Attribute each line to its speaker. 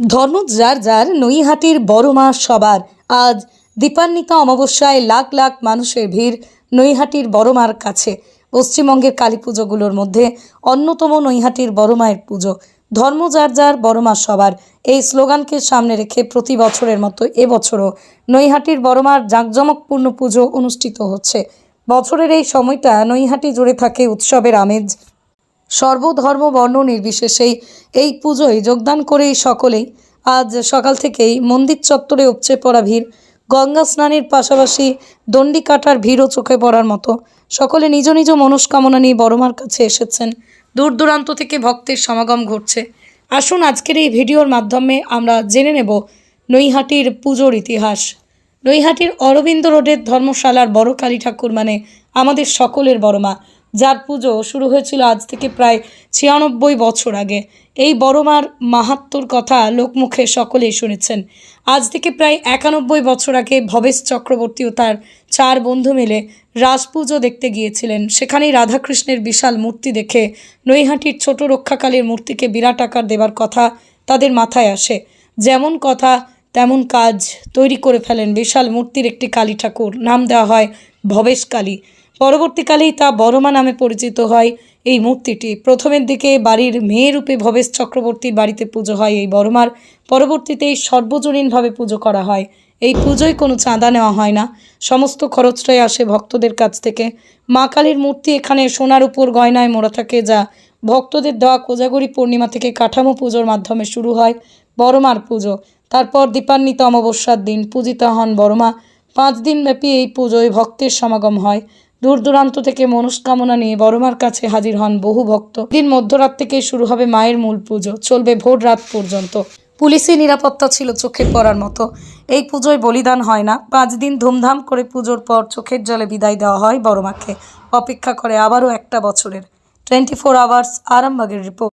Speaker 1: ধর্ম যার যার নৈহাটির বড় মা সবার। আজ দীপান্বিতা অমাবস্যায় লাখ লাখ মানুষের ভিড় নৈহাটির বড় মার কাছে। পশ্চিমবঙ্গের কালী পুজোগুলোর মধ্যে অন্যতম নৈহাটির বড় মায়ের পুজো। ধর্ম যার যার বড় মা সবার। এই স্লোগানকে সামনে রেখে প্রতি বছরের মতো এবছরও নৈহাটির বড় মার জাঁকজমকপূর্ণ পুজো অনুষ্ঠিত হচ্ছে। বছরের এই সময়টা নৈহাটি জুড়ে থাকে উৎসবের আমেজ। সর্বধর্ম বর্ণ নির্বিশেষেই এই পুজোয় যোগদান করেই সকলেই আজ সকাল থেকেই মন্দির চত্বরে উপচে পড়া ভিড়, গঙ্গা স্নানের পাশাপাশি দণ্ডি কাটার ভিড়ও চোখে পড়ার মতো। সকলে নিজ নিজ মনস্কামনা নিয়ে বড়মার কাছে এসেছেন। দূর দূরান্ত থেকে ভক্তের সমাগম ঘটছে। আসুন আজকের এই ভিডিওর মাধ্যমে আমরা জেনে নেব নৈহাটির পুজোর ইতিহাস। নৈহাটির অরবিন্দ রোডের ধর্মশালার বড় কালী ঠাকুর মানে আমাদের সকলের বড় মা। যার পুজো শুরু হয়েছিল আজ থেকে প্রায় ছিয়ানব্বই বছর আগে। এই বড় মার মাহাত্মর কথা লোকমুখে সকলেই শুনেছেন। আজ থেকে প্রায় একানব্বই বছর আগে ভবেশ চক্রবর্তী ও তার চার বন্ধু মিলে রাস পুজো দেখতে গিয়েছিলেন। সেখানেই রাধাকৃষ্ণের বিশাল মূর্তি দেখে নৈহাটির ছোট রক্ষাকালীর মূর্তিকে বিরাট আকার দেবার কথা তাদের মাথায় আসে। যেমন কথা, তেমন কাজ তৈরি করে ফেলেন বিশাল মূর্তির একটি কালী ঠাকুর। নাম দেওয়া হয় ভবেশ কালী। পরবর্তীকালেই তা বড়মা নামে পরিচিত হয়। এই মূর্তিটি প্রথমের দিকে বাড়ির মেয়ে রূপে ভবেশ চক্রবর্তীর বাড়িতে পুজো হয়। এই বড়মার পরবর্তীতে সর্বজনীনভাবে পুজো করা হয়। এই পুজোয় কোনো চাঁদা নেওয়া হয় না। সমস্ত খরচটাই আসে ভক্তদের কাছ থেকে। মা কালীর মূর্তি এখানে সোনার উপর গয়নায় মোড়া থাকে, যা ভক্তদের দেওয়া কোজাগরি পূর্ণিমা থেকে কাঠামো পুজোর মাধ্যমে শুরু হয় বড়মার পুজো। তারপর দীপান্বিত অমাবস্যার দিন পূজিতা হন বড়মা। পাঁচ দিনব্যাপী এই পুজোয় ভক্তের সমাগম হয়। দূর দূরান্ত থেকে মনস্কামনা নিয়ে বড়মার কাছে হাজির হন বহু ভক্ত। দিন মধ্যরাত থেকে শুরু হবে মায়ের মূল পুজো। চলবে ভোর রাত পর্যন্ত। পুলিশি নিরাপত্তা ছিল চোখে পড়ার মতো। এই পুজোয় বলিদান হয় না। পাঁচ দিন ধুমধাম করে পুজোর পর চোখের জলে বিদায় দেওয়া হয় বড়মাকে। অপেক্ষা করে আবারও একটা বছরের। টোয়েন্টি ফোর আওয়ার্স আরামবাগের রিপোর্ট।